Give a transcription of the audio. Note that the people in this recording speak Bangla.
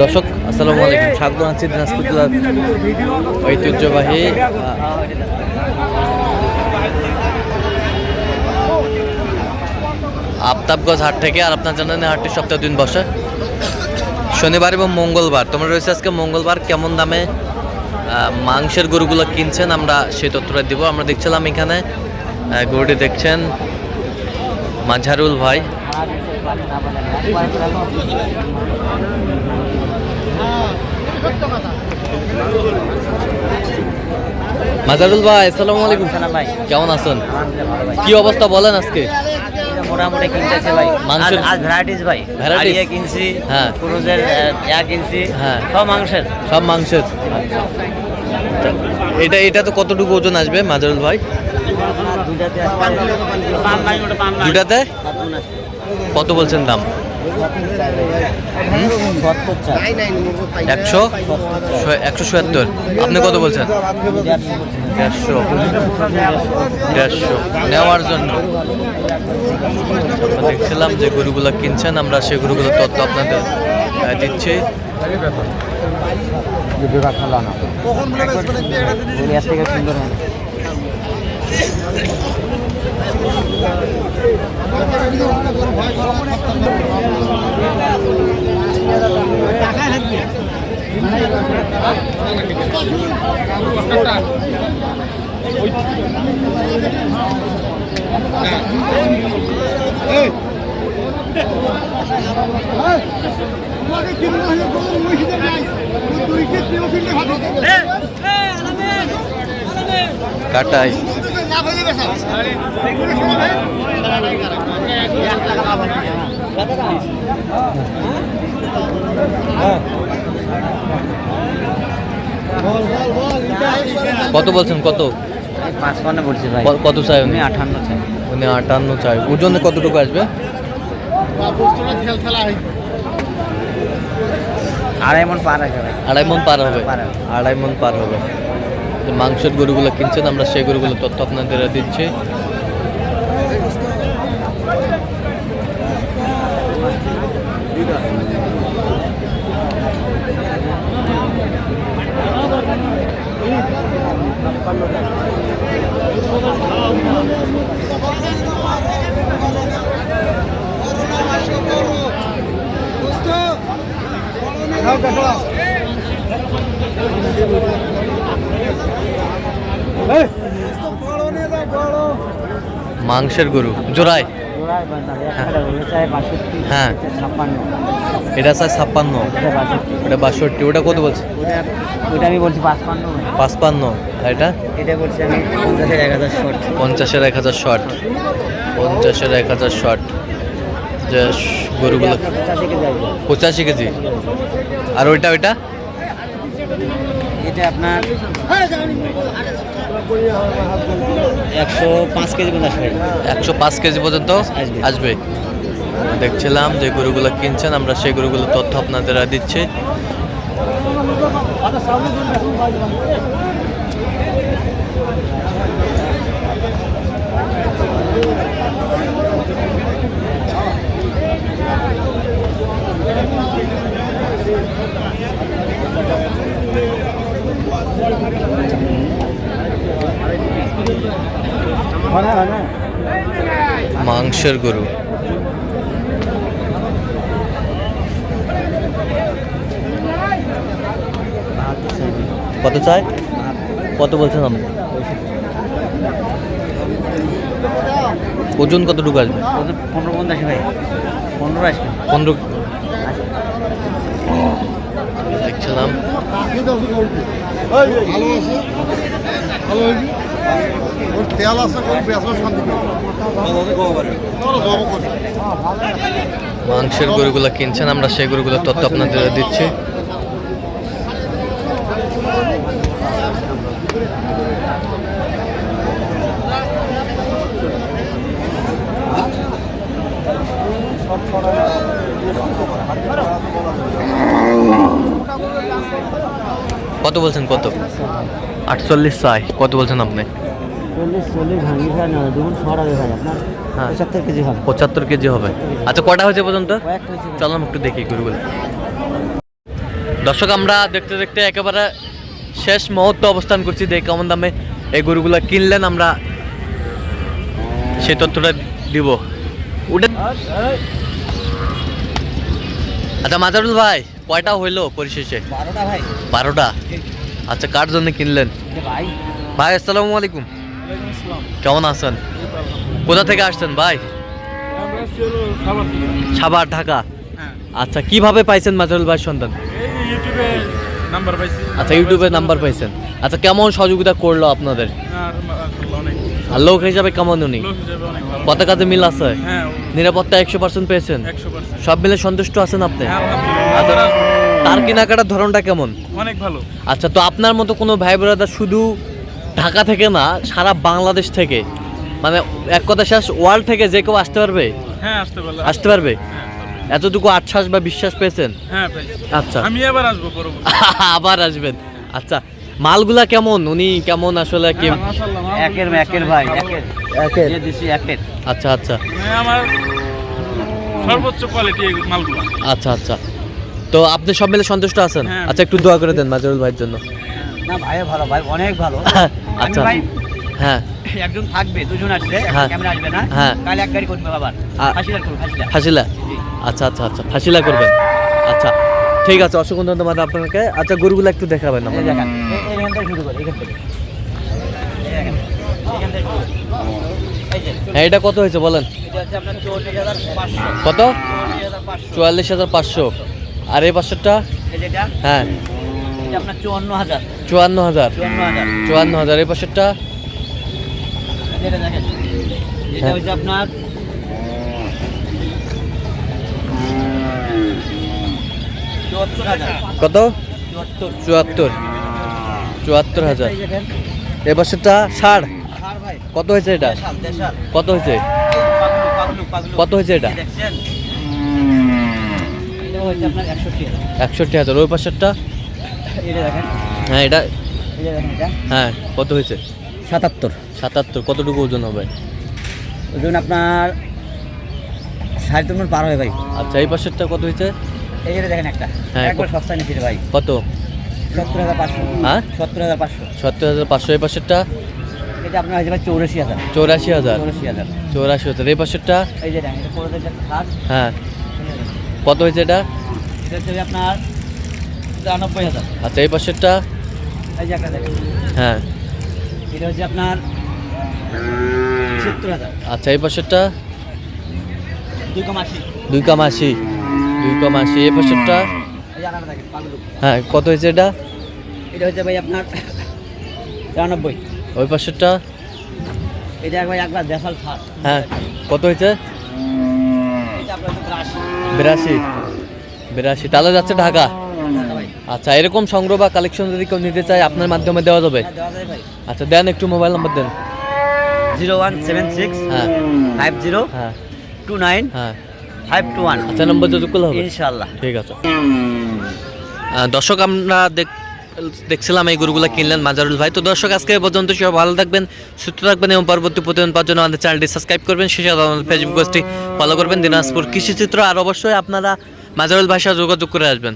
দর্শক, আসসালামু আলাইকুম। স্বাগত জানাচ্ছি দিনাজপুর জেলার ঐতিহ্যবাহী আফতাবগঞ্জ হাট থেকে আর আপনার জানেন হাটটি সপ্তাহ দিন বসে। শনিবার এবং মঙ্গলবার। তোমরা রয়েছে আজকে মঙ্গলবার, কেমন দামে মাংসের গরুগুলো কিনছেন আমরা সেই তথ্যটা দিব। আমরা দেখছিলাম এখানে গরুটি দেখছেন মাঝারুল ভাই। মাঝারুল ভাই আসসালামু আলাইকুম। ভাই কেমন আছেন? কি অবস্থা বলেন আজকে? মোটামুটি কিনতেছে ভাই। মাংসের- আজ- ভ্যারাইটিস ভাই। Varieties? আরিয়া কিনছি হ্যাঁ। ক্রুজের ইয়া কিনছি হ্যাঁ। সব মাংসের। সব মাংসের। এটা এটা তো কতটুকু ওজন আসবে মাজারুল ভাই? ওটা দুটাতে কত বলছেন দাম? একশো? একশো সত্তর। আপনি কত বলছেন? দেড়শো। দেড়শো। নেওয়ার জন্য। দেখছিলাম যে গরুগুলো কিনছেন আমরা সেই গরুগুলো তথ্য আপনাদের দিচ্ছি। থেকে সুন্দর কাটাই। কত বলছেন? কত? পাঁচ পান্ন বলছি ভাই কত চাই? উনি আঠান্ন চাই। উনি আটান্ন চাই। ওজনে কতটুকু আসবে? আড়াই মন পার ভাই। আড়াই মন পার হবে। আড়াই মন পার হবে। মাংসের গরুগুলো কিনছেন আমরা সেই গরুগুলো তথ্য আপনাদের দিচ্ছি। মাংসের গরু। জোড়ায় হ্যাঁ। এটা চাই ছাপ্পান্ন। ওটা বাষট্টি। ওটা কত বলছে? ওটা ওটা আমি বলছি পাঁচপান্ন। পাঁচপান্ন আর এটা? এটা বলছি আমি পঞ্চাশের এক হাজার শর্ট পঞ্চাশের এক হাজার শট পঞ্চাশের এক হাজার শট যে গরুগুলো। পঁচাশি কেজি পঁচাশি কেজি। আর ওইটা ওইটা? এটা আপনার একশো পাঁচ কেজি পর্যন্ত আসবে। একশো পাঁচ কেজি পর্যন্ত আসবে। দেখছিলাম যে গরুগুলো কিনছেন আমরা সেই গরুগুলো তথ্য আপনাদের দিচ্ছি। মাংসের গরু। কত চাই? কত বলছেন আপনি? ওজন কতটুকু আসবে? পনেরো পর্যন্ত আসবে ভাই। পনেরো আসবে। পনেরো দেখছিলাম। ভালো আছে। ভালো হয়েছে? ওর তেল আছে মাংসের গরুগুলো কিনছেন, আমরা সেই গরুগুলো তথ্য আপনাদের দিচ্ছি। কত বলছেন কত? আটচল্লিশ চাই কত বলছেন আপনি? হ্যাঁ। পঁচাত্তর কেজি হবে। আচ্ছা কটা হয়েছে পর্যন্ত? চলো একটু দেখি গরুগুলো। দর্শক আমরা দেখতে দেখতে একেবারে শেষ মুহূর্ত অবস্থান করছি। দেখে কেমন দামে এই গরুগুলো কিনলেন আমরা সেই তথ্যটা দিব। উঠে আচ্ছা মাজারুল ভাই কয়টা হইল পরিশেষে? বারোটা ভাই। বারোটা? আচ্ছা কার জন্য কিনলেন? ভাই। ভাই আসসালামু আলাইকুম। কেমন আছেন? কোথা থেকে আসছেন ভাই? সাবার ঢাকা? আচ্ছা কীভাবে পাইছেন মাজারুল ভাই সন্তান আচ্ছা ইউটিউবে নাম্বার পাইছেন। আচ্ছা কেমন সহযোগিতা করল আপনাদের? আর লোক হিসাবে কেমন উনি? লোক হিসেবে অনেক ভালো। কত কাজে মিল আছে? হ্যাঁ নিরাপত্তা একশো পার্সেন্ট পেয়েছেন? সব মিলে সন্তুষ্ট আছেন আপনি? হ্যাঁ তার কেনাকাটার ধরনটা কেমন? অনেক ভালো। আচ্ছা তো আপনার মতো কোনো ভাই ব্রাদার শুধু ঢাকা থেকে না সারা বাংলাদেশ থেকে? মানে এক কথা শেষ ওয়ার্ল্ড থেকে যে কেউ আসতে পারবে? হ্যাঁ আসতে পারলে। আসতে পারবে? এতটুকু আশ্বাস বা বিশ্বাস পেয়েছেন? হ্যাঁ আচ্ছা। আমি এবার আসব আবার আসবেন। আচ্ছা মালগুলা কেমন? উনি কেমন আসলে কি হ্যাঁ, মাশাআল্লাহ, একের একের ভাই। একের। একের? যে দিছি একের। আচ্ছা আচ্ছা। মানে আমার সর্বোচ্চ কোয়ালিটি এই মালগুলো। আচ্ছা আচ্ছা। তো আপনি সব মিলে সন্তুষ্ট আছেন? হ্যাঁ। আচ্ছা একটু দোয়া করে দেন মাজরুল ভাইয়ের জন্য। না ভাই ভালো ভাই অনেক ভালো। আচ্ছা। ভাই হ্যাঁ। একজন থাকবে দুজন আসবে হ্যাঁ। ক্যামেরা আসবে না। হ্যাঁ। কাল এক গাড়ি করবে আবার আ- ফাঁসিলার করবে ফাঁসিলা। আচ্ছা আচ্ছা আচ্ছা ফাঁসিলা করবেন। আচ্ছা ঠিক আছে অসংখ্য ধন্যবাদ আপনাকে। আচ্ছা গরুগুলো একটু দেখাবেন থেকে শুরু করে এখান থেকে। হ্যাঁ এটা কত হয়েছে বলেন? কত? চুয়াল্লিশ হাজার পাঁচশো। আর এই পাঁচশোটা? হ্যাঁ। চুয়ান্ন হাজার। চুয়ান্ন হাজার। চুয়ান্ন হাজার। এই। হচ্ছে আপনার কত? চুয়াত্তর। চুয়াত্তর। হাজার। এই দেখেন। এই ষাট। কত হয়েছে এটা? কত হয়েছে? কত হয়েছে এটা? হচ্ছে আপনার? একষট্টি হাজার। ওই এটা দেখেন। হ্যাঁ এটা এটা দেখেন এটা। হ্যাঁ কত হয়েছে? সাতাত্তর। সাতাত্তর। কতটুকু ওজন হবে? ওজন আপনার সাড়ে তিন পার হয় ভাই। আচ্ছা এই পাঁচশোটা কত হয়েছে? এই যে দেখেন একটা। হ্যাঁ, একবার? সস্তা নিচ্ছি ভাই। কত? সত্তর হাজার পাঁচশো। হ্যাঁ? সত্তর হাজার পাঁচশো। সত্তর হাজার পাঁচশো। এই পাঁচশোটা এটা আপনার হয়েছে ভাই চৌরাশি হাজার। চৌরাশি হাজার। চৌরাশি হাজার। চৌরাশি হাজার। এই পাঁচশোটা এই যে দেখেন হ্যাঁ। কত হয়েছে এটা? আপনার তিরানব্বই হাজার। আচ্ছা এই দেখেন। হ্যাঁ। এটা হচ্ছে আপনার সত্তর হাজার। আচ্ছা এই পাঁচশোটা দুই কম আশি। দুই কাম আশি। দুই কম আশি। এই পাগলু হ্যাঁ কত হয়েছে এটা? এটা হচ্ছে ভাই আপনার তিরানব্বই। ওই পাঁচশোটা এটা ভাই একবার খাট হ্যাঁ কত হয়েছে এটা আপনার হচ্ছে আশি বিরাশি। বিরাশি। তাহলে যাচ্ছে ঢাকা। আচ্ছা এরকম সংগ্রহ বা কালেকশন যদি কেউ নিতে চায় আপনার মাধ্যমে দেওয়া যাবে? আচ্ছা দেন একটু মোবাইল নাম্বার দেন। জিরো ওয়ান সেভেন সিক্স হ্যাঁ। ফাইভ জিরো হ্যাঁ। টু নাইন হ্যাঁ। Five two one. আচ্ছা নম্বর যত করলে হবে। ইনশাল্লাহ ঠিক আছে। দর্শক আমরা দেখ দেখছিলাম এই গরুগুলো কিনলেন মাজারুল ভাই। তো দর্শক, আজকে পর্যন্ত সব ভালো থাকবেন, সুস্থ থাকবেন এবং পরবর্তী প্রতিদিন পাওয়ার জন্য আমাদের চ্যানেলটি সাবস্ক্রাইব করবেন, সেই সাথে আমাদের ফেসবুক পেজটি ফলো করবেন। দিনাজপুর কৃষিচিত্র, আর অবশ্যই আপনারা মাজারুল ভাই যোগাযোগ করে আসবেন।